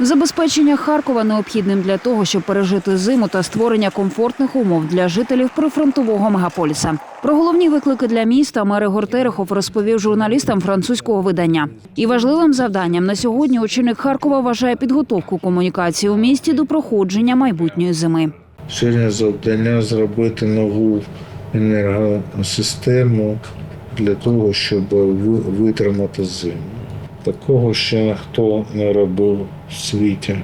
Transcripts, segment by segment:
Забезпечення Харкова необхідним для того, щоб пережити зиму та створення комфортних умов для жителів прифронтового мегаполіса. Про головні виклики для міста мер Ігор Терехов розповів журналістам французького видання. І важливим завданням на сьогодні очільник Харкова вважає підготовку комунікації у місті до проходження майбутньої зими. Сьогодні завдання зробити нову енергосистему для того, щоб витримати зиму. Такого ще ніхто не робив в світі.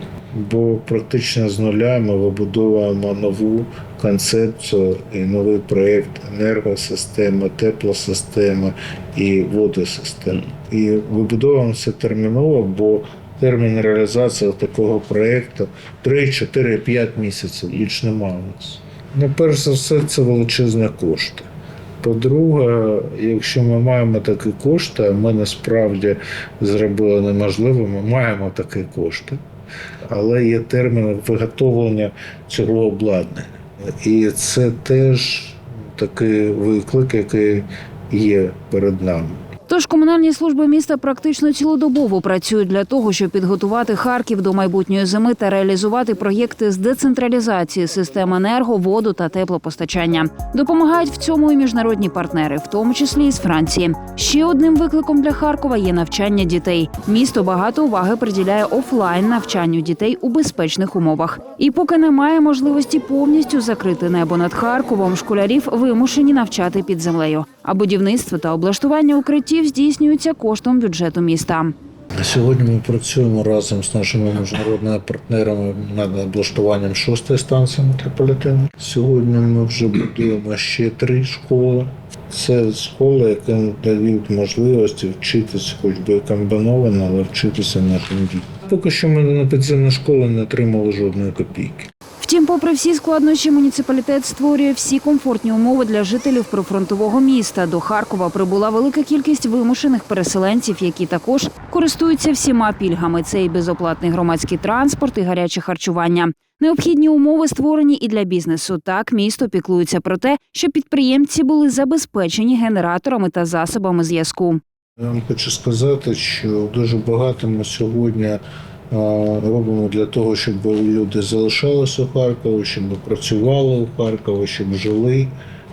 Бо практично з нуля ми вибудовуємо нову концепцію і новий проєкт енергосистеми, теплосистеми і водосистеми. І вибудовуємо це терміново, бо термін реалізації такого проєкту 3, 4, 5 місяців, більш немає. Ну, перш за все, це величезні кошти. По-друге, якщо ми маємо такі кошти, ми насправді зробили неможливо, ми маємо такі кошти, але є термін виготовлення цього обладнання. І це теж такий виклик, який є перед нами. Тож комунальні служби міста практично цілодобово працюють для того, щоб підготувати Харків до майбутньої зими та реалізувати проєкти з децентралізації систем енерго, воду та теплопостачання. Допомагають в цьому і міжнародні партнери, в тому числі і з Франції. Ще одним викликом для Харкова є навчання дітей. Місто багато уваги приділяє офлайн навчанню дітей у безпечних умовах. І поки немає можливості повністю закрити небо над Харковом, школярів вимушені навчати під землею. А будівництво та облаштування укриттів здійснюються коштом бюджету міста. Сьогодні ми працюємо разом з нашими міжнародними партнерами над облаштуванням шостої станції метрополітену. Сьогодні ми вже будуємо ще три школи. Це школи, які дають можливості вчитися, хоч би комбіновано, але вчитися на тенді. Поки що ми на підземні школи не отримали жодної копійки. Втім, попри всі складнощі, муніципалітет створює всі комфортні умови для жителів прифронтового міста. До Харкова прибула велика кількість вимушених переселенців, які також користуються всіма пільгами. Це і безоплатний громадський транспорт, і гаряче харчування. Необхідні умови створені і для бізнесу. Так місто піклується про те, щоб підприємці були забезпечені генераторами та засобами зв'язку. Я вам хочу сказати, що дуже багато ми сьогодні робимо для того, щоб люди залишалися у Харкові, щоб працювали у Харкові, щоб жили.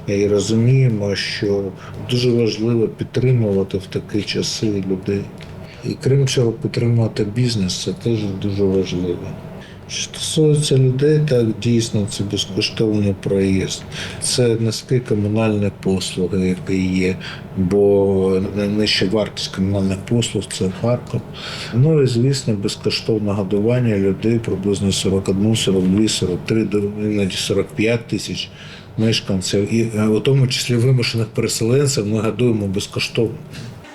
І розуміємо, що дуже важливо підтримувати в такі часи людей. І крім цього, підтримувати бізнес це теж дуже важливо. Що стосується людей, так дійсно це безкоштовний проїзд. Це низькі комунальні послуги, які є, бо найнижча вартість комунальних послуг це Харків. Ну і звісно, безкоштовне годування людей приблизно 41, 42, 43, до іноді 45 тисяч мешканців. І е, у тому числі вимушених переселенців ми годуємо безкоштовно.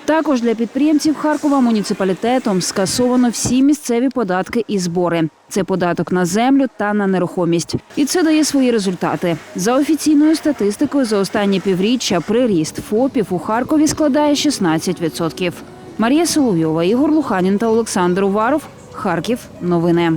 Також для підприємців Харкова муніципалітетом скасовано всі місцеві податки і збори. Це податок на землю та на нерухомість. І це дає свої результати. За офіційною статистикою, за останні півріччя приріст ФОПів у Харкові складає 16%. Марія Соловйова, Ігор Луханін та Олександр Уваров. Харків. Новини.